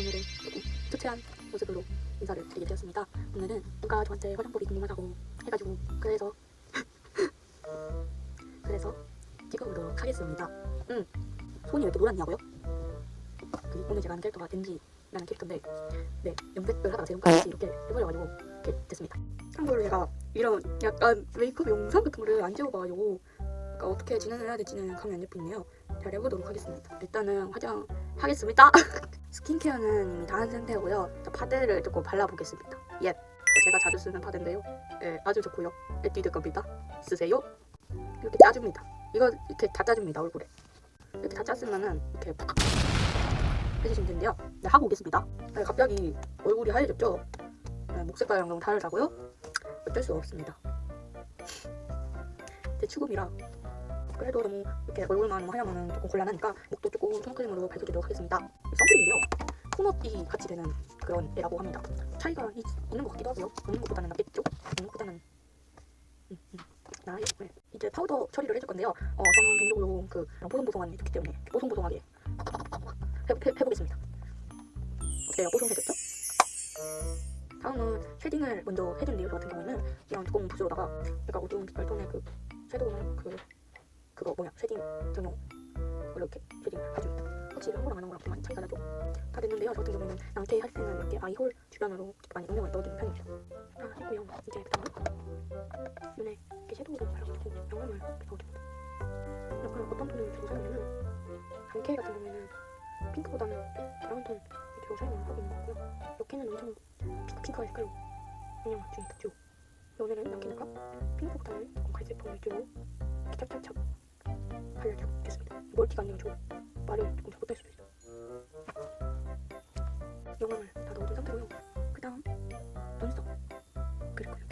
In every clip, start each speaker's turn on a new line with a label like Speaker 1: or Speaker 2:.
Speaker 1: 오늘은 조금 초췌한 모습으로 인사를 드리게 되었습니다. 오늘은 누가 저한테 화장법이 궁금하다고 해가지고 그래서 그래서 찍어보도록 하겠습니다. 음, 손이 왜 이렇게 노랗냐고요? 그 오늘 제가 하는 캐릭터가 덴지라는 캐릭터인데 네 염색을 하다가 제 눈까지 이렇게 해버려가지고 이렇게 됐습니다. 참고로 제가 이런 약간 메이크업 영상 같은 거를 안 찍어봐가지고 그러니까 어떻게 진행을 해야 될지는 감이 안 잡히네요. 잘 해보도록 하겠습니다. 일단은 화장 하겠습니다. 스킨케어는 이미 다 한 상태고요. 자, 파데를 조금 발라보겠습니다. 예. 제가 자주 쓰는 파데인데요. 예, 아주 좋고요. 에뛰드 겁니다. 쓰세요. 이렇게 짜줍니다. 이거 이렇게 다 짜줍니다 얼굴에. 이렇게 다 짰으면은 이렇게 팍 해주시면 되는데요. 네, 하고 오겠습니다. 네, 갑자기 얼굴이 하얘졌죠? 네, 목 색깔이랑 너무 다르다고요? 어쩔 수가 없습니다. 제 추금이라 그래도 너무 이렇게 얼굴만 너무 하얘면 조금 곤란하니까 목도 조금 손크림으로 밝혀주도록 하겠습니다. 선크림인데요. 코너띠 같이 되는 그런 애라고 합니다. 차이가 있, 있는 것 같기도 하고요. 없는 것보다는 낫겠죠? 없는 것보다는 음, 음, 나아요. 네. 이제 파우더 처리를 해줄 건데요. 어, 저는 개인적으로 그 보송보송한 좋기 때문에 보송보송하게 해, 해, 해 보겠습니다. 어때요? 보송해졌죠? 다음은 쉐딩을 먼저 해준대요. 저 같은 경우에는 이런 두꺼운 붓으로다가 약간 어두운 빛깔 톤의 그 섀도우는 그 그거 뭐냐 쉐딩 전용 이렇게 쉐딩을 해줍니다. 확실히 한 거랑 안 한 거랑 좀 많이 차이가 나죠. 다 됐는데요. 저 같은 경우에는 낭테 할 때는 이렇게 아이홀 주변으로 많이 영양을 넣어주는 편입니다. 다 했고요. 이제 그다음 눈에 이렇게 섀도우를 발라가지고 이렇게 넣어줍니다. 약간 어떤 톤을 주로 사용하냐면 단케 같은 경우에는 핑크보다는 브라운 톤 위주로 사용을 하고 있는 거고요. 이렇게는 엄청 핑크핑크한 색깔로 영양을 줍니다. 쭉. 오늘은 이렇게니까 핑크보다는 갈색 톤 위주로 이렇게 착착착 발라주겠습니다. 멀티가 아니어가지고 말을 조금 잘 못할 수도 있어요. 영양을 다 넣어둔 상태고요. 그 다음 눈썹 그릴 거예요.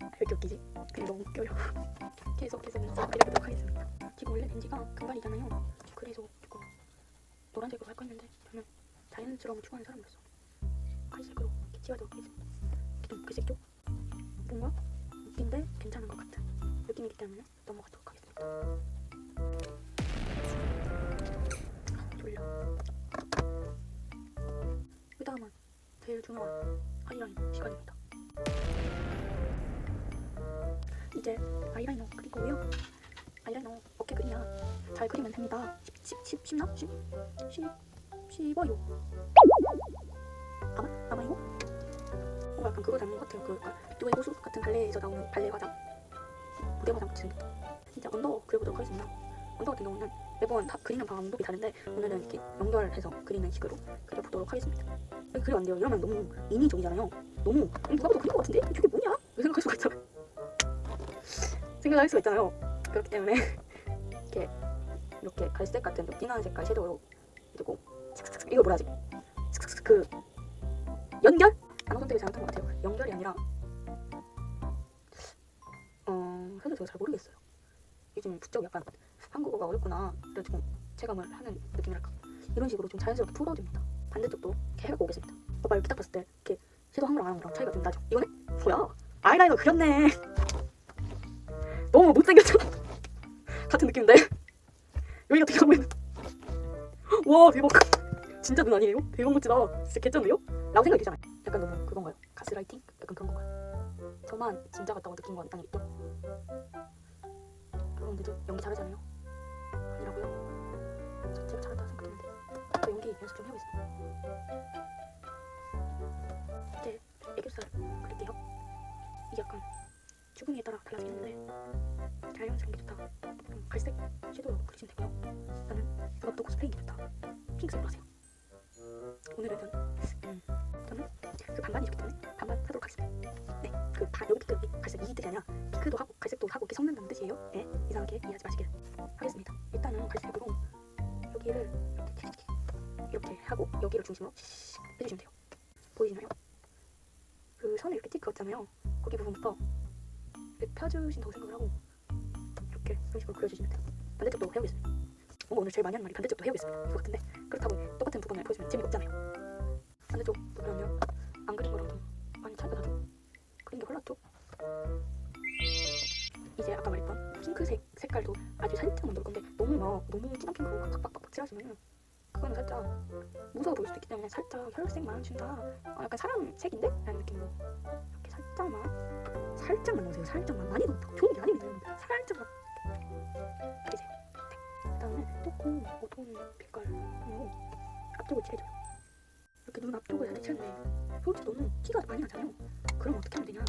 Speaker 1: 왜 이렇게 웃기지? 그냥 너무 웃겨요. 계속해서 눈썹 그려보도록 하겠습니다. 지금 원래 렌즈가 금발이잖아요. 그래서 조금 노란색으로 할 거였는데 저는 자연스러움을 추구하는 사람으로서 이렇게 찍어도록 하겠습니다. 때문에 넘어가도록 하겠습니다. 그 다음은 제일 중요한 아이라인 시간입니다. 이제 아이라이너 그릴 거고요. 아이라이너 어깨 그리냐 잘 그리면 됩니다. 10, 10, 10, 10 나? 10? 10, 10어요. 아마? 아마요? 뭔가 약간 그거 닮은 것 같아요. 그 듀오의 호수 같은 발레에서 나오는 발레 화장 같이 생겼다. 진짜 언더 그려보도록 하겠습니다. 언더 같은 경우는 매번 다 그리는 방법이 다른데 오늘은 이렇게 연결해서 그리는 식으로 그려보도록 하겠습니다. 왜 그려 안 돼요? 이러면 너무 인위적이잖아요. 너무 음, 누가 봐도 그린 것 같은데? 저게 뭐냐? 왜 생각할 수가 있잖아요. 생각할 수가 있잖아요. 그렇기 때문에 이렇게 이렇게 갈색 같은 좀 진한 색깔 섀도우로 그리고 이거 뭐라 하지? 그 연결? 단어 선택을 잘못한 것 같아요. 연결이 아니라 어 사실 제가 잘 모르겠어요. 요즘 부쩍 약간 한국어가 어렵구나. 이런 조금 체감을 하는 느낌이랄까. 이런 식으로 좀 자연스럽게 풀어줍니다. 반대쪽도 이렇게 해갖고 오겠습니다. 봐봐 이렇게 딱 봤을 때 이렇게 섀도우 한 거랑 안 한 거랑 차이가 좀 나죠. 이거는 뭐야? 아이라이너 그렸네. 너무 못생겼죠? 같은 느낌인데 여기 같은 경우에는 와 대박 진짜 눈 아니에요? 대박 멋지다 진짜 개쩐데요? 라고 생각이 들잖아요 약간 너무 그건가요? 가스라이팅? 약간 그런 건가요? 저만 진짜 같다고 느낀 건 아니겠죠? 여러분들도 연기 잘하잖아요 아니라고요? 저 제가 잘한다고 생각했는데 저 연기 연습 좀 해보겠습니다 이제 애교살 그릴게요 이게 약간 주근이에 따라 달라지는데 자연스러운 게 좋다. 그럼 갈색 섀도우로 그리시면 되고요. 나는 이것도 코스프레인 게 좋다. 핑크색으로 하세요. 오늘은 음, 저는 그 반반이 좋기 때문에 반반 하도록 하겠습니다. 네, 그 반, 여기 핑크, 갈색 이 뜻이 아니라 핑크도 하고 갈색도 하고 이렇게 섞는다는 뜻이에요. 네, 이상하게 이해하지 마시길 하겠습니다. 일단은 갈색으로 여기를 이렇게 이렇게 하고 여기를 중심으로 해주시면 돼요. 보이시나요? 그 선을 이렇게 찍 그었잖아요. 거기 부분부터 이렇게 펴주신다고 생각을 하고 이렇게 이런 식으로 그려주시면 돼요. 반대쪽도 해보겠습니다. 뭔가 오늘 제일 많이 하는 말이 반대쪽도 해보겠습니다. 이거 같은데 그렇다고 부분을 보여주면 재미없잖아요. 반대쪽도 그러면 안 그린 거랑 좀 많이 차이가 나죠? 그린 게 흘렀죠? 이제 아까 말했던 핑크색 색깔도 아주 살짝만 넣을 건데 너무 막 너무 진한 핑크로 팍팍팍 칠하시면 그거는 살짝 무서워 보일 수도 있기 때문에 살짝 혈색만 준다. 어, 약간 사람 색인데? 라는 느낌으로 이렇게 살짝만 살짝만 넣으세요. 살짝만 많이 넣었다고 좋은 게 아닙니다. 여러분들. 살짝만 그리세요. 네. 그다음에 조금 어두운 빛깔 톤으로 앞쪽을 칠해줘요. 이렇게 눈 앞쪽을 살짝 칠했는데 솔직히 너는 티가 많이 나잖아요. 그럼 어떻게 하면 되냐?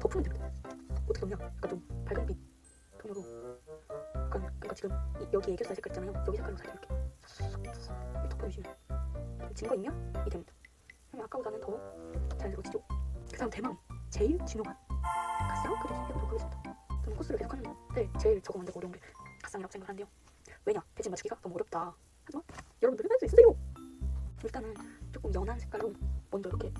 Speaker 1: 덮으면 됩니다. 어떻게 덮냐? 약간 좀 밝은 빛 톤으로 약간 그러니까 지금 이, 여기 애교살 색깔 있잖아요. 여기 색깔로 살짝 이렇게 이렇게 덮어주시면 좀 증거 입력이 됩니다. 그러면 아까보다는 더 자연스러워지죠. 그 다음 대망 제일 중요한 갓상 그리기 해보도록 하겠습니다. 저는 코스를 계속 하는데 제일 적어 만들고 어려운 게 갓상이라고 생각하는데요. 왜냐? 대칭 맞추기가 너무 어렵다. 하지만 여러분들은 할수 있으세요. 일단은 조금 연한 색깔로 먼저 이렇게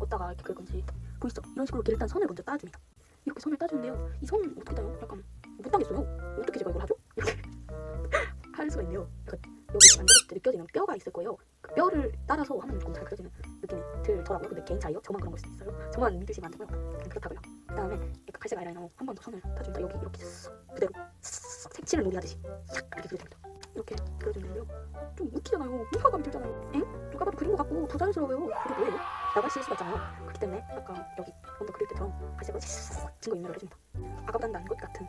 Speaker 1: 얻다가 이렇게 건지 보이시죠? 이런 식으로 이렇게 일단 선을 먼저 따줍니다. 이렇게 선을 따주는데요. 이 선 어떻게 따요? 약간 못 따겠어요. 어떻게 제가 이걸 하죠? 이렇게 할 수가 있네요. 그러니까 여기 만들었을 때 느껴지는 뼈가 있을 거예요. 그 뼈를 따라서 하면 조금 잘 그려지는 느낌이 들더라고요. 근데 개인 차이요. 저만 그런 걸 수도 있어요. 저만 믿으시면 안 되고요. 그냥 그렇다고요. 그 다음에 약간 갈색 아이라이너 한번 더 선을 따준다. 여기 이렇게 쓱 그대로 쓱 색칠을 놀이하듯이 싹 이렇게 그려줍니다. 이렇게 그려주면 되고요. 좀 웃기잖아요. 이화감이 들잖아요. 엥? 누가 봐도 그린 것 같고 부자연스러워요. 그게 뭐예요? 라고 수가 있잖아요. 그렇기 때문에 약간 여기 언더 그릴 때처럼 갈색으로 싹 증거 입력을 해줍니다. 아까보다는 나은 것 같은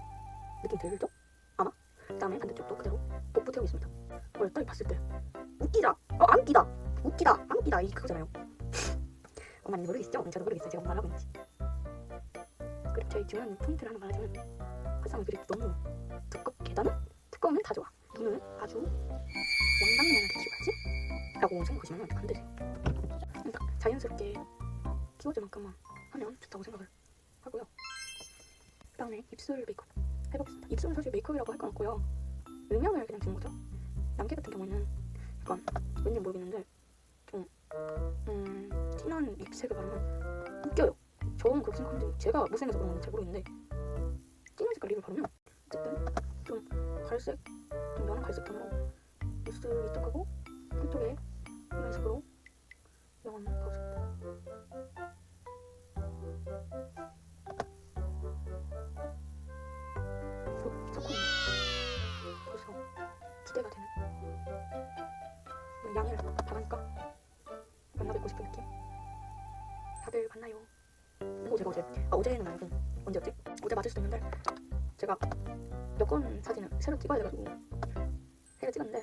Speaker 1: 느낌 들죠? 아마? 그 다음에 반대쪽도 그대로 돋보 태우겠습니다. 뭘딱 봤을 때 웃기다, 어 안기다, 웃기다, 안기다 이 그거잖아요. 엄마는 모르겠죠? 저도 모르겠어요. 제가 엄마를 하고 있는지. 그리고 제일 중요한 포인트를 하나 말하자면 화상을 그릴 때 너무 두껍게 나는 두꺼우면 다 좋아. 입술 메이크업 해보겠습니다. 입술은 사실 메이크업이라고 할 건 없고요. 음영을 그냥 주는 거죠. 남캐 같은 경우에는 약간 왠지 모르겠는데 좀 음, 진한 립색을 바르면 웃겨요. 저는 그렇게 생각하는데 제가 못생겨서 그런 건지 잘 모르겠는데 진한 색깔 립을 바르면 어쨌든 좀 갈색 좀 연한 갈색 톤으로 입술 위쪽하고 끝쪽에 이런 식으로 영원 가고 싶다. 바라니까 만나 뵙고 싶은 느낌. 다들 만나요. 그리고 제가 어제 아 어제는 아니고 언제였지? 어제 맞을 수도 있는데 제가 여권 사진을 새로 찍어야 돼가지고 새로 찍었는데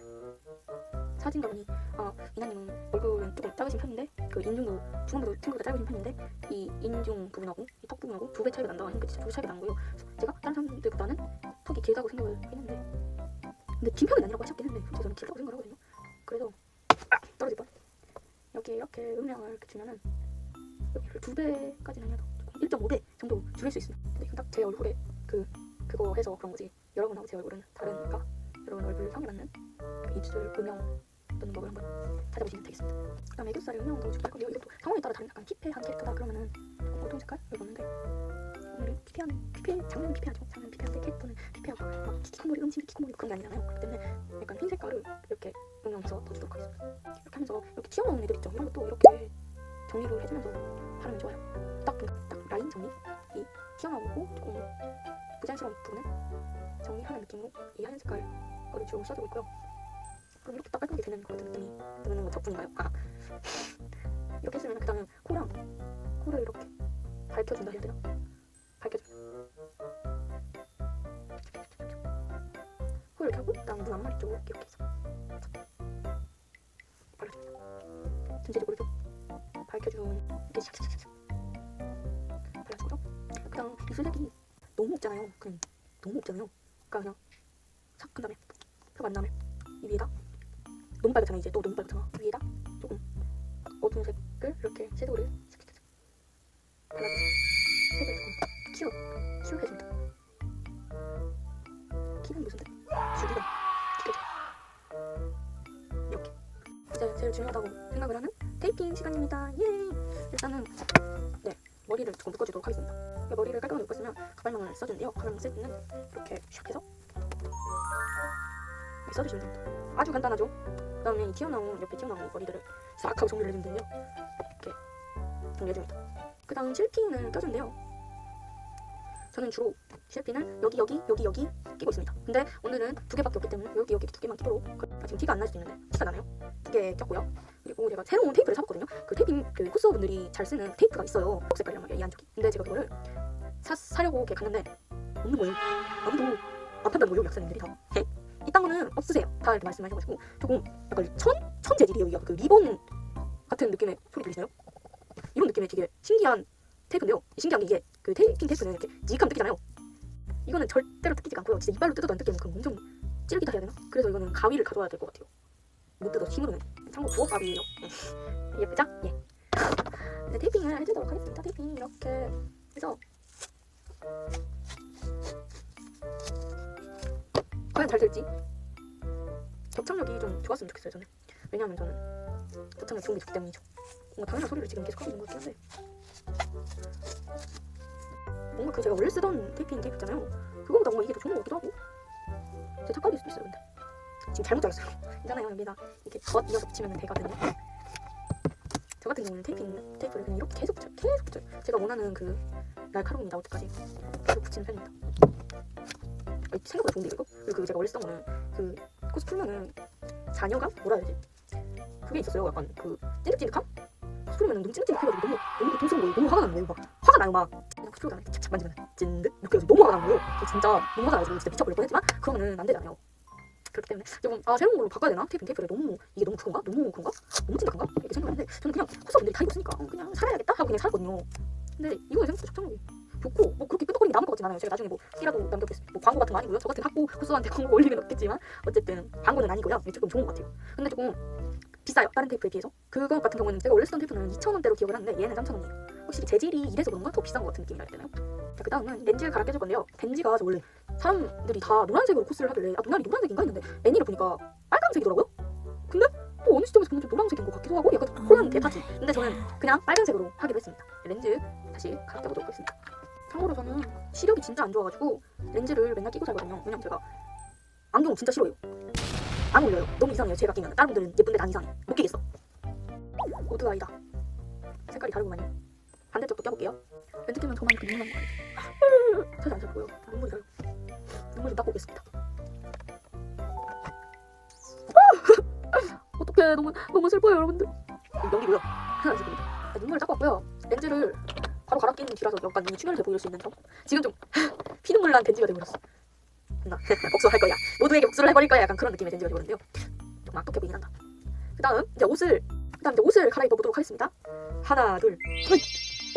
Speaker 1: 사진 가 보니 아 이나님은 얼굴은 조금 작으신 편인데 그 인중도 중앙부도 친구보다 짧으신 편인데 이 인중 부분하고 이 턱 부분하고 두 배 차이가 난다 하니까 진짜 두 배 차이가 난 거예요. 제가 다른 사람들보다는 턱이 길다고 생각을 했는데 근데 긴 편은 아니라고 하셨긴 했는데 저는 길다고 생각을 하거든요. 그래서. 여기 이렇게 음량을 이렇게 주면은 여기를 두 배까지는 아니어도 조금 1.5배 정도 줄일 수 있습니다. 근데 이건 딱 제 얼굴에 그 그거 해서 그런 거지. 여러분하고 제 얼굴은 다르니까 여러분 얼굴 성에 맞는 그 입술 음영 또는 뭐 그런 걸 찾아보시면 되겠습니다. 그다음에 애교살에 음영 할 건데요. 이것도 상황에 따라 다른 약간 피폐한 캐릭터다 그러면은 어두운 색깔 읽었는데 오늘은 피폐한 피폐 장르는 피폐하죠. 피폐한데 캐릭터는 피폐하고 막 키키코모리 음식 키키코모리 그런 게 아니잖아요. 그렇기 때문에 약간 흰 색깔을 이렇게 응용해서 넣어주도록 하겠습니다. 이렇게 하면서 이렇게 튀어나오는 애들 있죠. 이런 것도 이렇게 정리를 해주면서 바르면 좋아요. 딱, 그- 딱 라인 정리, 이 튀어나오고 조금 부자연스러운 부분을 정리하는 느낌으로 이 하얀 색깔 거를 주로 써주고 있고요. 그럼 이렇게 딱 깔끔하게 되는 것 같은 느낌이 드는 것 덕분인가요? 아 이렇게 했으면 그 다음에 코랑 코를 이렇게 밝혀준다 해야 되나? 밝혀줘요. 하고 그다음 눈 앞머리 쪽 이렇게 해서 발라줍니다. 전체적으로 좀 밝혀주는 이렇게 샥샥샥샥 발라주고요. 그다음 입술색이 너무 없잖아요. 그냥 너무 없잖아요. 그러니까 그냥 싹 그다음에 펴만 다음에 이 위에다 너무 빨갛잖아 이제 또 너무 빨갛잖아 위에다 조금 어두운 색을 이렇게 섀도우를 발라서 색을 중요하다고 생각을 하는 테이핑 시간입니다. 예. 일단은 네 머리를 조금 묶어주도록 하겠습니다. 머리를 깔끔하게 묶었으면 가발망을 써주는데요. 가발망 쓸 때는 이렇게 샥 해서 이렇게 써주시면 됩니다. 아주 간단하죠. 그 다음에 이 튀어나온 옆에 튀어나온 이 머리들을 싹 하고 정리를 해주면 되는데요. 이렇게 정리해줍니다. 그 다음 실핀을 껴주는데요. 저는 주로 실핀을 여기 여기 여기 여기 끼고 있습니다. 근데 오늘은 두 개밖에 없기 때문에 여기 여기 두 개만 끼도록 그- 아, 지금 티가 안 날 수도 있는데 티가 나네요. 두 개 꼈고요. 그리고 제가 새로운 테이프를 사봤거든요. 그 테이핑 그 코스어 분들이 잘 쓰는 테이프가 있어요. 녹색깔이란 말이에요. 이 안쪽이. 근데 제가 그거를 사, 사려고 이렇게 갔는데 없는 거예요. 아무도 안 판다는 거예요. 약사님들이 다. 네. 이딴 거는 없으세요. 다 이렇게 말씀하셔가지고 조금 약간 천? 천 재질이에요. 그 리본 같은 느낌의 소리 들리시나요? 이런 느낌의 되게 신기한 테이프인데요. 신기한 게 이게 그 테이핑 테이프는 이렇게 지직하면 뜯기잖아요. 이거는 절대로 뜯기지가 않고요. 진짜 이빨로 뜯어도 안 뜯기는 그 엄청 찔기다 해야 되나? 그래서 이거는 가위를 가져와야 될 것 같아요. 못 뜯어 힘으로는. 참고. 네. 예쁘죠? 예. 이제 테이핑을 해주도록 하겠습니다. 테이핑 이렇게 해서 과연 잘 될지 접착력이 좀 좋았으면 좋겠어요 저는 왜냐하면 저는 접착력 좋은 게 좋기 때문이죠 뭔가 당연한 소리를 지금 계속 하고 있는 것 같긴 한데 뭔가 그 제가 원래 쓰던 테이핑 테이프 있잖아요 그거보다 뭔가 이게 더 좋은 것 같기도 하고 제 착각일 수도 있어요 근데 지금 잘못 잘랐어요 있잖아요 여기다 이렇게 덧 이어서 붙이면 되거든요 저 같은 경우는 테이핑 테이프를 그냥 이렇게 계속 붙여요 계속 붙여요 제가 원하는 그 날카로움이 나올 때까지 계속 붙이는 편입니다 아니, 생각보다 좋은데 이거? 그리고 그 제가 원래 쓰던 거는 그 코스 풀면은 잔여감? 뭐라 해야 되지? 그게 있었어요 약간 그 찐득찐득함? 풀면은 너무 찐득찐득해가지고 너무 너무 고통스러운 거예요 너무 화가 나는 거예요. 막 화가 나요 막 코스 풀다가 착착 만지면 찐득? 이렇게 해서 너무 화가 나는 거예요. 저 진짜 너무 화가 나가지고 진짜 미쳐버릴 뻔했지만 그거는 안 되잖아요. 그렇기 때문에 조금 아 새로운 걸로 바꿔야 되나? 테이프 테이프를 너무 이게 너무 그건가? 너무 그건가? 너무 찐득한가? 이렇게 생각했는데 저는 그냥 코스분들이 다 입었으니까 어, 그냥 살아야겠다 하고 그냥 살았거든요. 근데 이거는 생각보다 적당하게 좋고 뭐 그렇게 끄떡거리는 게 남을 것 같진 않아요 제가 나중에 뭐 끼라도 남겨보겠습니다. 뭐 광고 같은 거 아니고요. 저 같은 학고 코스한테 광고 올리면 없겠지만 어쨌든 광고는 아니고요. 조금 좋은 것 같아요. 근데 조금 비싸요. 다른 테이프에 비해서. 그거 같은 경우는 제가 원래 쓰던 테이프는 2,000원대로 기억을 하는데 얘는 3,000원이에요. 확실히 재질이 이래서 그런가 더 비싼 것 같은 느낌이 나야 되나요? 자, 그 다음은 렌즈를 갈아 껴줄 건데요. 렌즈가 저 원래 사람들이 다 노란색으로 코스를 하길래 아 눈알이 노란색인가 했는데 애니를 보니까 빨간색이더라고요? 근데 또 어느 시점에서 보면 좀 노란색인 것 같기도 하고 약간 혼란 대파지 근데 저는 그냥 빨간색으로 하기로 했습니다. 렌즈 다시 갈아 껴보도록 하겠습니다. 참고로 저는 시력이 진짜 안 좋아가지고 렌즈를 맨날 끼고 살거든요. 왜냐면 제가 안경을 진짜 싫어해요 안 어울려요 너무 이상해요. 제가 끼면. 다른 분들은 예쁜데 난 이상해 못 끼겠어? 모두 아이다. 색깔이 다르구만요 반대쪽도 껴볼게요. 렌즈 끼면 저만 이렇게 눈물 나는 거 아니죠 사실 안 슬퍼요. 눈물이 나요. 눈물 좀 닦고 오겠습니다. 어떡해. 너무 너무 슬퍼요 여러분들. 연기고요 하나 슬픕니다 네, 눈물을 닦고 왔고요. 렌즈를 바로 갈아 끼는 뒤라서 약간 눈이 충혈돼 보일 수 있는 점? 지금 좀 피눈물 난 덴지가 되버렸어. 나 복수할 거야. 모두에게 복수를 해버릴 거야. 약간 그런 느낌의 덴지가 되버렸는데요. 좀 악독해 보이긴 한다. 그 다음 이제 옷을 그 다음 이제 옷을 갈아입어 보도록 하겠습니다. 하나 둘 셋.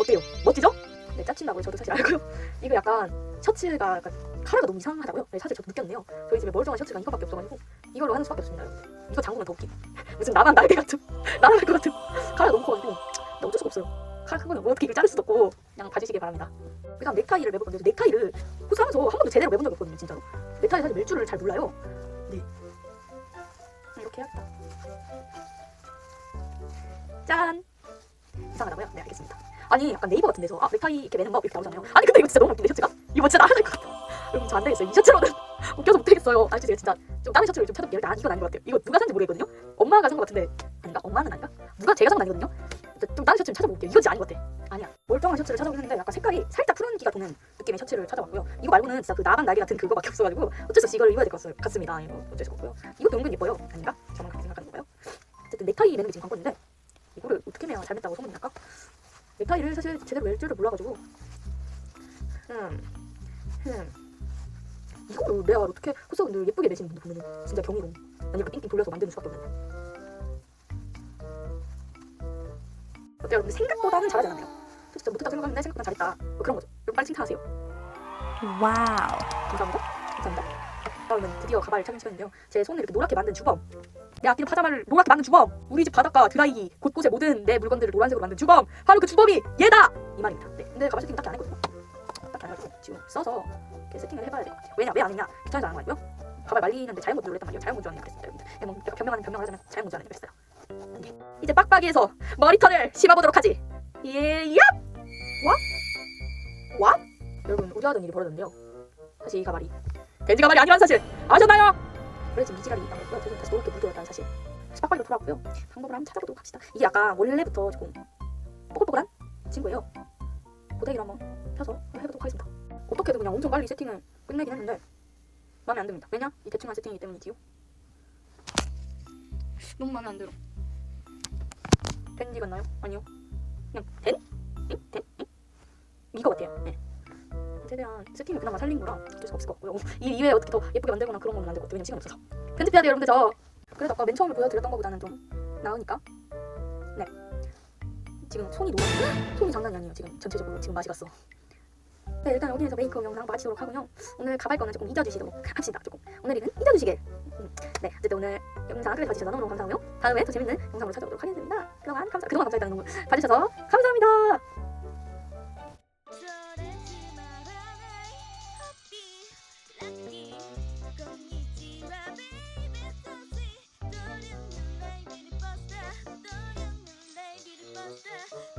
Speaker 1: 어때요? 멋지죠? 네 짜친다고요. 저도 사실 알고요. 이거 약간 셔츠가 약간 카라가 너무 이상하다고요? 네 사실 저도 느꼈네요. 저희 집에 멀쩡한 셔츠가 이거밖에 없어가지고 이걸로 하는 수밖에 없습니다 여러분 이거 잠그면 더 웃기 무슨 나만 날개 같은 날아갈 것 같은. 카라 너무 커가지고. 근데 어쩔 수가 없어요. 칼큰 거는 뭐 어떻게 이걸 자를 수도 없고 그냥 봐주시길 바랍니다. 그다음 넥타이를 매볼 건데 넥타이를 호수하면서 한 번도 제대로 매본 적이 없거든요, 진짜로. 넥타이 사실 멜 줄을 잘 몰라요. 네. 이렇게 해야겠다. 짠. 이상하다고요? 네, 알겠습니다. 아니, 약간 네이버 같은 데서 아 넥타이 이렇게 매는 법 이렇게 나오잖아요. 아니 근데 이거 진짜 너무 웃긴데 셔츠가? 이거 진짜 나가야 될 것 같아. 여러분 저안 되겠어요. 이 셔츠로는 웃겨서 못하겠어요. 아, 제가 진짜 좀 다른 셔츠를 좀 찾아볼게요. 아, 이건 아닌 것 같아요. 이거 누가 산지 모르겠거든요. 엄마가 산 것 같은데 아닌가? 엄마는 아닌가? 누가 제가 산 건 아니거든요. 좀 다른 셔츠를 찾아볼게요. 이거 진짜 아닌 것 같아. 아니야. 멀쩡한 셔츠를 찾아보긴 했는데 약간 색깔이 살짝 푸른 기가 도는 느낌의 셔츠를 찾아봤고요. 이거 말고는 진짜 그 나방 날개 같은 그거밖에 없어가지고 어쩔 수 없이 이걸 입어야 될 것 같습니다. 이거 어쩔 수 없고요. 이것도 은근 예뻐요. 아닌가? 저만 그렇게 생각하는 건가요? 어쨌든 넥타이 매는 게 지금 관건인데 이거를 어떻게 매야 잘 맸다고 소문이 날까? 넥타이를 사실 제대로 멜 줄을 몰라가지고 음, 음. 이거를 내가 어떻게 코스분들 예쁘게 매시는 분들 보면은 진짜 경이로워. 난 이렇게 띵띵 돌려서 만드는 수밖에 없는데. 어때요? 여러분 생각보다는 잘하지 않았네요. 저 진짜 못했다고 생각하는데 생각보다 잘했다. 뭐 그런 거죠. 여러분 빨리 칭찬하세요.
Speaker 2: 와우.
Speaker 1: 감사합니다. 감사합니다. 다음은 드디어 가발을 착용 시간인데요. 제 손을 이렇게 노랗게 만든 주범. 내 아끼는 파자마를 노랗게 만든 주범. 우리 집 바닷가 드라이기 곳곳에 모든 내 물건들을 노란색으로 만든 주범. 바로 그 주범이 얘다. 이 말입니다. 네. 근데 가발 세팅 딱히 안 했거든요. 딱히 안 해가지고 지금 써서 이렇게 세팅을 해봐야 될 것 같아요. 왜냐 왜 안 했냐? 귀찮아서 안 하는 거고요. 가발 말리는데 자연 건조를 했단 말이에요. 자연 건조하는 그랬습니다. 여러분들. 네, 뭐 내가 변명하는 변명을 하자면 자연 건조하는 그랬어요. 네. 이제 빡빡이에서 머리털을 심어보도록 하지. 예, 야! 와? 와? 여러분 우려하던 일이 벌어졌는데요. 사실 이 가발이 벤지 가발이 아니라는 사실 아셨나요? 그래 지금 미지가리 있다는 거고요. 저는 다시 노랗게 물들었다는 사실. 다시 빡빡이로 돌아왔고요. 방법을 한번 찾아보도록 합시다. 이게 약간 원래부터 조금 뽀글뽀글한 친구예요. 고데기로 한번 펴서 해보도록 하겠습니다. 어떻게 생각해도 그냥 엄청 빨리 세팅을 끝내긴 했는데 마음에 안 듭니다. 왜냐? 이 대충한 세팅이기 때문이지요. 너무 마음에 안 들어. 댄지 같나요? 아니요. 그냥 댄? 응? 댄? 응? 이거 같아요. 네. 최대한 세팅을 그나마 살린 거라 어쩔 수가 없을 것 같고요. 이 이외에 어떻게 더 예쁘게 만들거나 그런 건안될것 같아요. 왜냐면 시간이 없어서. 편집해야 돼요, 여러분들 저. 그래도 아까 맨 처음에 보여드렸던 것보다는 좀 나으니까. 네. 지금 손이 너무 손이 장난이 아니에요. 지금 전체적으로 지금 맛이 갔어. 네, 일단 여기에서 메이크업 영상 마치도록 하고요. 오늘 가발 거는 조금 잊어주시도록 합시다. 조금 오늘이는 잊어주시길. 음, 네, 어쨌든 오늘 영상 끝까지 봐주셔서 너무너무 감사하고요. 다음에 더 재밌는 영상으로 찾아오도록 하겠습니다. 그동안 감사, 그동안 감사했다는 너무 봐주셔서 감사합니다.
Speaker 3: そ